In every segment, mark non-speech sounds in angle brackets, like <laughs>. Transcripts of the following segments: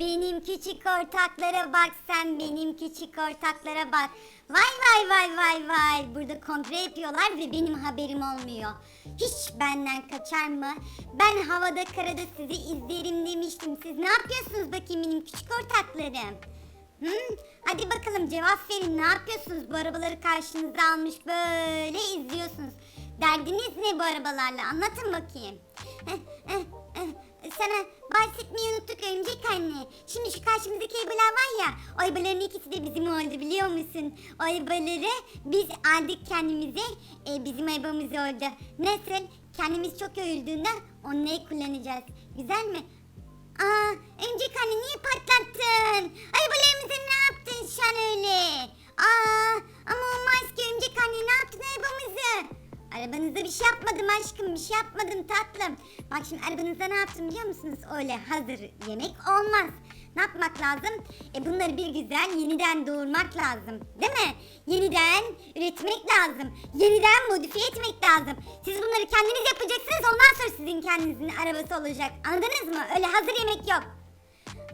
benim küçük ortaklara bak sen benim küçük ortaklara bak. Vay vay vay vay vay. Burada kongre yapıyorlar ve benim haberim olmuyor. Hiç benden kaçar mı? Ben havada karada sizi izlerim demiştim. Siz ne yapıyorsunuz bakayım benim küçük ortaklarım? Hı? Hadi bakalım cevap verin. Ne yapıyorsunuz? Bu arabaları karşınıza almış böyle izliyorsunuz. Derdiniz ne bu arabalarla? Anlatın bakayım. Eh, eh, eh. Sana bahsetmeyi unuttuk örümcek anne. Şimdi şu karşımızdaki arabalar var ya. O arabaların ikisi de bizim oldu biliyor musun? O arabaları biz aldık kendimize. E, bizim arabamız oldu. Nasıl? Kendimiz çok yoruldığında onları kullanacağız. Güzel mi? Aa, örümcek anne niye patlattın? Arabalarımıza ne yaptın sen öyle? Aa, ama olmaz ki örümcek anne ne yaptın arabamızı? Arabanızda bir şey yapmadım aşkım bir şey yapmadım tatlım. Bak şimdi arabanızda ne yaptım biliyor musunuz? Öyle hazır yemek olmaz. Ne yapmak lazım? E bunları bir güzel yeniden doğurmak lazım. Değil mi? Yeniden üretmek lazım. Yeniden modifiye etmek lazım. Siz bunları kendiniz yapacaksınız ondan sonra sizin kendinizin arabası olacak. Anladınız mı? Öyle hazır yemek yok.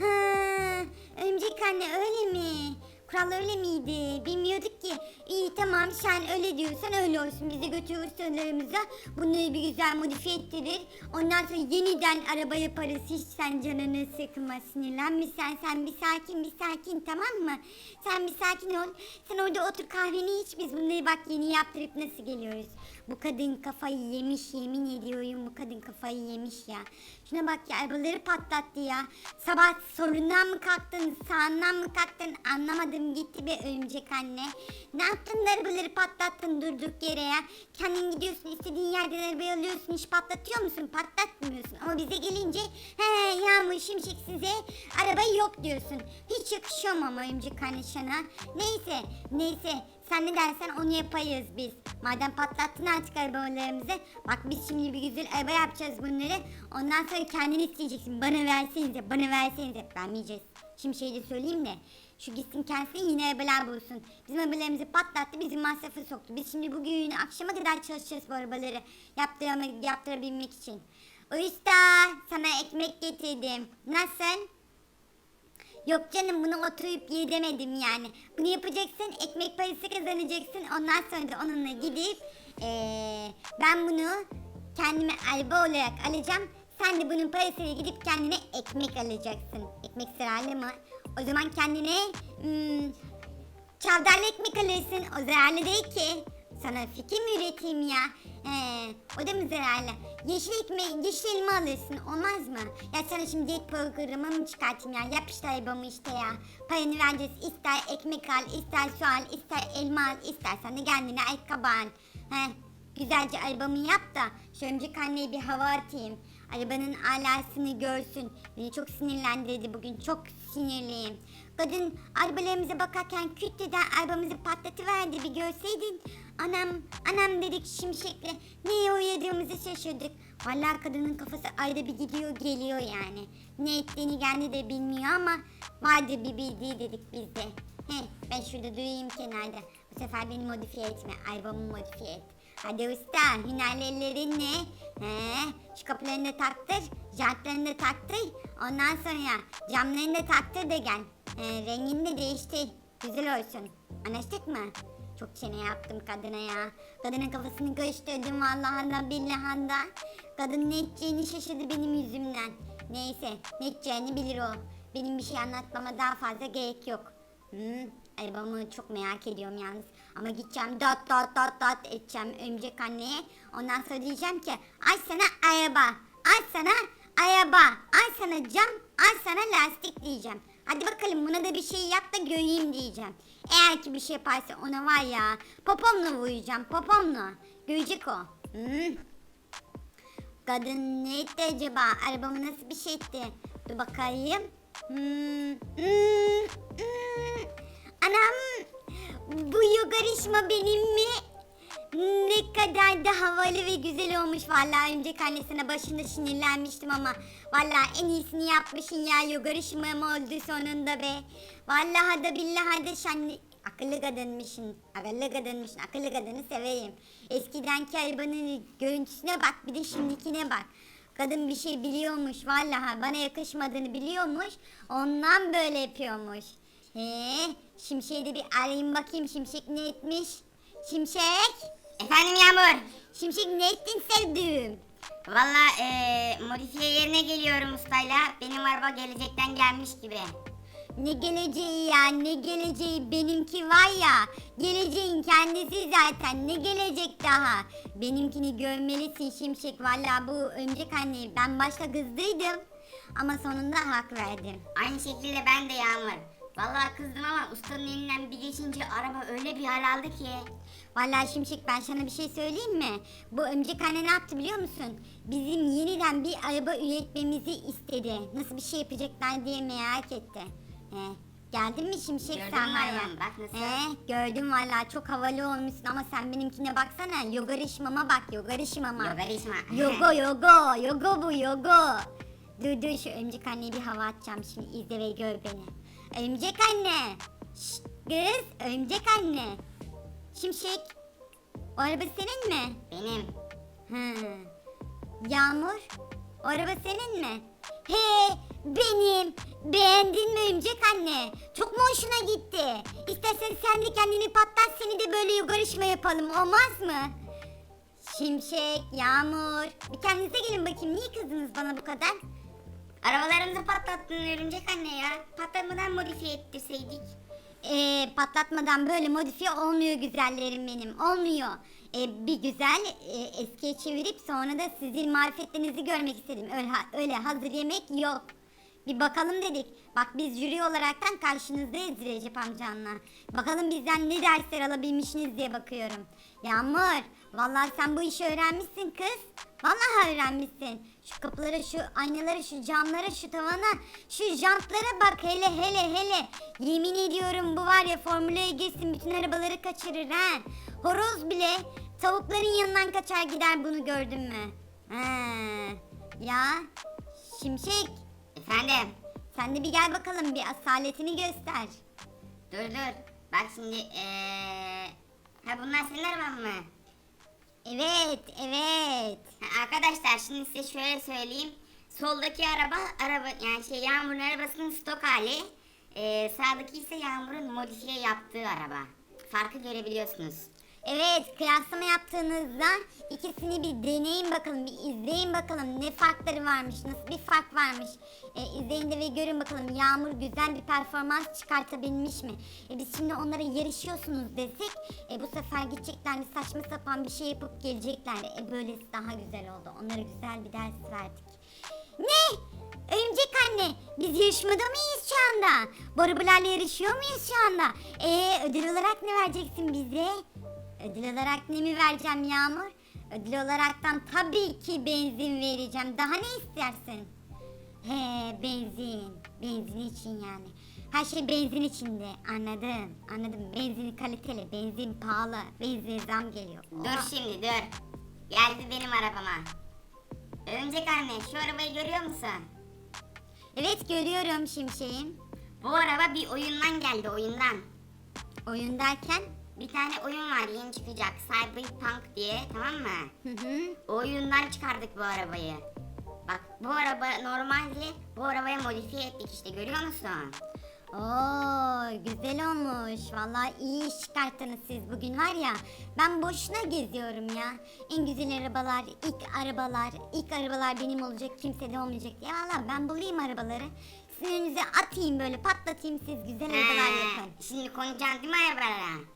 Ha, örümcek anne öyle mi? Kural öyle miydi? Bilmiyorduk ki. İyi tamam sen öyle diyorsan öyle olsun. Bizi götürür sınırlarımıza. Bunları bir güzel modifiye ettirir. Ondan sonra yeniden araba yaparız. Hiç sen canını sıkma sinirlenme sen. Sen bir sakin bir sakin tamam mı? Sen bir sakin ol. Sen orada otur kahveni iç. Biz bunları bak yeni yaptırıp nasıl geliyoruz. Bu kadın kafayı yemiş yemin ediyorum bu kadın kafayı yemiş ya. Şuna bak ya arabaları patlattı ya. Sabah sorundan mı kalktın sağından mı kalktın anlamadım gitti be örümcek anne. Ne yaptın da arabaları patlattın durduk yere ya. Kendin gidiyorsun istediğin yerden arabayı alıyorsun hiç patlatıyor musun patlatmıyorsun. Ama bize gelince he yağmur şimşek size araba yok diyorsun. Hiç yakışıyor mu ama örümcek anne sana. Neyse neyse sen ne dersen onu yapayız biz. Madem patlattın artık arabalarımızı. Bak biz şimdi bir güzel araba yapacağız bunları. Ondan sonra kendini isteyeceksin. Bana versenize, bana versenize. Vermeyeceğiz. Şimdi şey de söyleyeyim de. Şu gitsin kendisine yine arabalar bulsun. Bizim arabalarımızı patlattı, bizim masrafı soktu. Biz şimdi bugün akşama kadar çalışacağız bu arabaları yaptırabilmek için. Usta sana ekmek getirdim. Nasıl? Yok canım bunu oturup ye yani. Bunu yapacaksın, ekmek parası kazanacaksın. Ondan sonra da onunla gidip eee, ben bunu kendime araba olarak alacağım. Sen de bunun parasıyla gidip kendine ekmek alacaksın. Ekmek zararlı mı? O zaman kendine hmm, çavdarlı ekmek alırsın. O zararlı değil ki. Sana fikir mi üreteyim ya? He, o da mı zararlı? Yeşil ekmeği, yeşil elma alırsın olmaz mı? Ya sana şimdi diyet programı mı çıkartayım ya? Yap işte arabamı işte ya. Paranı vereceğiz. İster ekmek al, ister su al, ister elma al, istersen de kendine ayakkabı al. He, güzelce arabamı yap da şu önceki anneye bir hava atayım. Arabanın alasını görsün. Beni çok sinirlendirdi bugün. Çok sinirliyim. Kadın arabalarımıza bakarken küt deden arabamızı patlatıverdi bir görseydin. Anam, anam dedik şimşekle. Neye uyadığımızı şaşırdık. Vallahi kadının kafası ayda bir gidiyor geliyor yani. Ne ettiğini kendi de bilmiyor ama vardır bir bildiği dedik biz de. He, ben şurada durayım kenarda. Bu sefer beni modifiye etme. Arabamı modifiye et. Hadi usta hünerli ellerinle. He, şu kapılarını da taktır. Jantlarını da taktır. Ondan sonra camlarını da taktır da gel. He, rengini de değiştir. Güzel olsun. Anlaştık mı? Çok çene yaptım kadına ya. Kadının kafasını karıştırdım vallahi da billahi da. Kadın ne edeceğini şaşırdı benim yüzümden. Neyse ne edeceğini bilir o. Benim bir şey anlatmama daha fazla gerek yok. Hmm, arabamı çok merak ediyorum yalnız. Ama gideceğim dot dot dot dot edeceğim örümcek anneye. Ondan sonra diyeceğim ki ay sana araba, ay sana araba, ay sana cam, ay sana lastik diyeceğim. Hadi bakalım buna da bir şey yap da göreyim diyeceğim. Eğer ki bir şey yaparsa ona var ya popomla vuracağım popomla. Görecek o. Hmm. Kadın ne etti acaba? Arabamı nasıl bir şey etti? Dur bakayım. Hmm, hmm, hmm. Anam bu yogarışma benim mi? Ne kadar da havalı ve güzel olmuş vallahi örümcek annesine başında sinirlenmiştim ama vallahi en iyisini yapmışsın ya yogarışmam oldu sonunda be. Vallahi da billahi de şanlı akıllı kadınmışsın akıllı kadınmışsın akıllı kadını severim. Eskidenki arabanın görüntüsüne bak bir de şimdikine bak. Kadın bir şey biliyormuş vallahi bana yakışmadığını biliyormuş. Ondan böyle yapıyormuş. He, Şimşek'i de bir arayayım bakayım Şimşek ne etmiş? Şimşek? Efendim Yağmur. Şimşek ne ettin sevdiğim? Valla eee modifiye yerine geliyorum ustayla. Benim araba gelecekten gelmiş gibi. Ne geleceği ya ne geleceği benimki var ya geleceğin kendisi zaten ne gelecek daha benimkini görmelisin Şimşek valla bu öncek anne ben başta kızdıydım ama sonunda hak verdim Aynı şekilde ben de Yağmur. Valla kızdım ama ustanın elinden bir geçince araba öyle bir hal aldı ki. Valla Şimşek ben sana bir şey söyleyeyim mi bu anne ne yaptı biliyor musun bizim yeniden bir araba üretmemizi istedi nasıl bir şey yapacaklar diye merak etti He, geldin mi Şimşek Gördün sen mü var ya? Bak nasıl? He, gördüm valla çok havalı olmuşsun ama sen benimkine baksana yogarışmama bak yogarışmama. Yogarışma. Yogo <laughs> yogo yogo bu yogo. Dur dur şu ömcek anneye bir hava atacağım şimdi izle ve gör beni. Ömcek anne. Şşt, kız ömcek anne. Şimşek. O araba senin mi? Benim. Hı. Yağmur. O araba senin mi? He benim. Beğendin mi Ömcek anne? Çok mu hoşuna gitti? İstersen sen de kendini patlat seni de böyle yukarışma yapalım olmaz mı? Şimşek, Yağmur. Bir kendinize gelin bakayım. Niye kızdınız bana bu kadar? Arabalarımızı patlattın örümcek anne ya. Patlatmadan modifiye ettirseydik. Ee, patlatmadan böyle modifiye olmuyor güzellerim benim. Olmuyor. Ee, bir güzel e, eskiye çevirip sonra da sizin marifetlerinizi görmek istedim. Öyle, öyle hazır yemek yok. Bir bakalım dedik. Bak biz jüri olaraktan karşınızdayız Recep amcanla. Bakalım bizden ne dersler alabilmişsiniz diye bakıyorum. Yağmur, vallahi sen bu işi öğrenmişsin kız. Vallahi öğrenmişsin. Şu kapılara, şu aynalara, şu camlara, şu tavana, şu jantlara bak hele hele hele. Yemin ediyorum bu var ya formüle girsin bütün arabaları kaçırır ha. Horoz bile tavukların yanından kaçar gider bunu gördün mü? Ha. Ya Şimşek Efendim. sen de bir gel bakalım bir asaletini göster. Dur dur. Bak şimdi eee... Ha bunlar senin araban mı? Evet, evet. Arkadaşlar şimdi size şöyle söyleyeyim. Soldaki araba araba yani şey Yağmur'un arabasının stok hali. Eee sağdaki ise Yağmur'un modifiye yaptığı araba. Farkı görebiliyorsunuz. Evet, kıyaslama yaptığınızda ikisini bir deneyin bakalım, bir izleyin bakalım ne farkları varmış, nasıl bir fark varmış. E, izleyin de ve görün bakalım Yağmur güzel bir performans çıkartabilmiş mi? E, biz şimdi onlara yarışıyorsunuz desek, e, bu sefer gidecekler bir saçma sapan bir şey yapıp gelecekler. E, böylesi daha güzel oldu. Onlara güzel bir ders verdik. Ne? Örümcek anne biz yarışmada mıyız şu anda? Bu arabalarla yarışıyor muyuz şu anda? Ee ödül olarak ne vereceksin bize? Ödül olarak ne mi vereceğim Yağmur? Ödül olaraktan tabii ki benzin vereceğim. Daha ne istersin? He benzin. Benzin için yani. Her şey benzin içinde. Anladım. Anladım. Benzin kaliteli. Benzin pahalı. Benzin zam geliyor. Dur şimdi dur. Geldi benim arabama. Örümcek anne şu arabayı görüyor musun? Evet görüyorum Şimşek'im. Bu araba bir oyundan geldi oyundan. Oyun derken? Bir tane oyun var yeni çıkacak Cyberpunk diye tamam mı? Hı hı. O oyundan çıkardık bu arabayı. Bak bu araba normalde bu arabaya modifiye ettik işte görüyor musun? Oo güzel olmuş. Vallahi iyi iş çıkarttınız siz bugün var ya. Ben boşuna geziyorum ya. En güzel arabalar, ilk arabalar, ilk arabalar benim olacak, kimse de olmayacak diye. Vallahi ben bulayım arabaları. Sizin önünüze atayım böyle patlatayım siz güzel arabalar yapın. Şimdi konacaksın değil mi arabalara?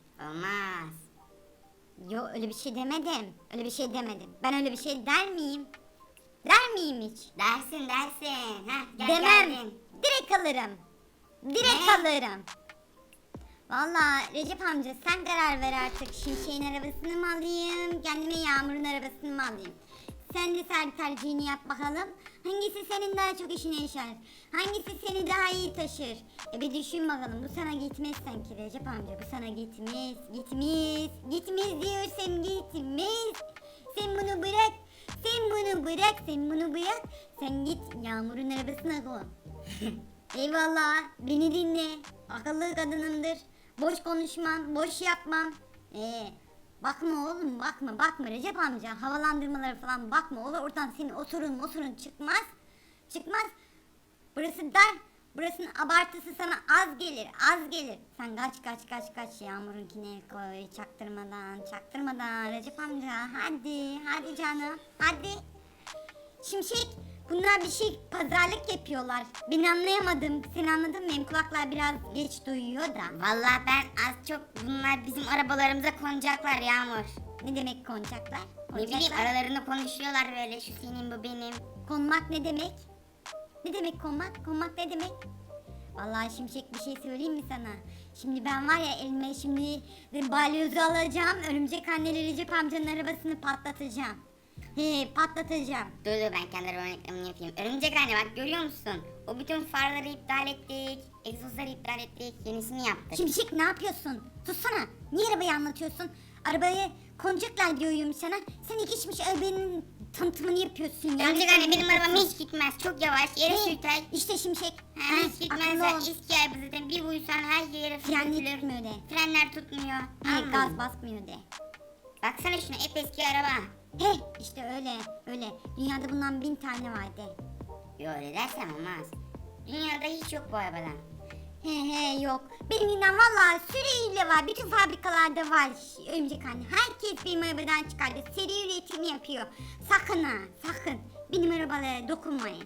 Öyle bir şey demedim. Öyle bir şey demedim. Ben öyle bir şey der miyim? Der miyim hiç? Dersin dersin. Heh, gel Demem. geldin. Direkt alırım. Direkt Ne? alırım. Valla Recep amca sen karar ver artık. Şimşek'in arabasını mı alayım? Kendime Yağmur'un arabasını mı alayım? Sen de sen tercihini yap bakalım. Hangisi senin daha çok işine yaşar? Hangisi seni daha iyi taşır? E bir düşün bakalım. Bu sana gitmez sanki Recep amca. Bu sana gitmez. Gitmez. Gitmez diyorsam gitmez. Sen bunu bırak. Sen bunu bırak. Sen bunu bırak. Sen git Yağmur'un arabasına koy. <laughs> Eyvallah. Beni dinle. Akıllı kadınımdır. Boş konuşmam. Boş yapmam. Ee, Bakma oğlum bakma bakma Recep amca havalandırmaları falan bakma olur oradan senin osurun osurun çıkmaz. Çıkmaz. Burası dar. Burasının abartısı sana az gelir az gelir. Sen kaç kaç kaç kaç yağmurunkine koy çaktırmadan çaktırmadan Recep amca hadi hadi canım hadi. Şimşek bunlar bir şey pazarlık yapıyorlar. Ben anlayamadım. Sen anladın mı? Benim kulaklar biraz geç duyuyor da. Vallahi ben az çok bunlar bizim arabalarımıza konacaklar Yağmur. Ne demek konacaklar? Ne bileyim aralarında konuşuyorlar böyle şu senin bu benim. Konmak ne demek? Ne demek konmak? Konmak ne demek? Vallahi Şimşek bir şey söyleyeyim mi sana? Şimdi ben var ya elime şimdi balyozu alacağım. Örümcek anneli Recep amcanın arabasını patlatacağım. He patlatacağım. Dur dur ben kendi reklamını yapayım. Örümcek anne bak görüyor musun? O bütün farları iptal ettik. Egzozları iptal ettik. Yenisini yaptık. Şimşek ne yapıyorsun? Tutsana. Niye arabayı anlatıyorsun? Arabayı konacaklar diyorum sana. Sen geçmiş arabanın tanıtımını yapıyorsun ya. Örümcek anne benim arabam hiç gitmez. Çok yavaş. Yere He, sürter. İşte Şimşek. Ha, hiç gitmez. akıllı Sen ol. eski araba zaten bir uyusan her yere fırlatılır. tutmuyor de. Frenler tutmuyor. He, Anladın gaz mı? basmıyor de. Baksana şuna hep eski araba. He işte öyle öyle. Dünyada bundan bin tane var de. Yo öyle dersem olmaz. Dünyada hiç yok bu arabadan. He he yok. Benim inan valla sürüyle var. Bütün fabrikalarda var örümcek anne. Herkes benim arabadan çıkardı. Seri üretimi yapıyor. Sakın ha sakın. Benim arabalara dokunmayın.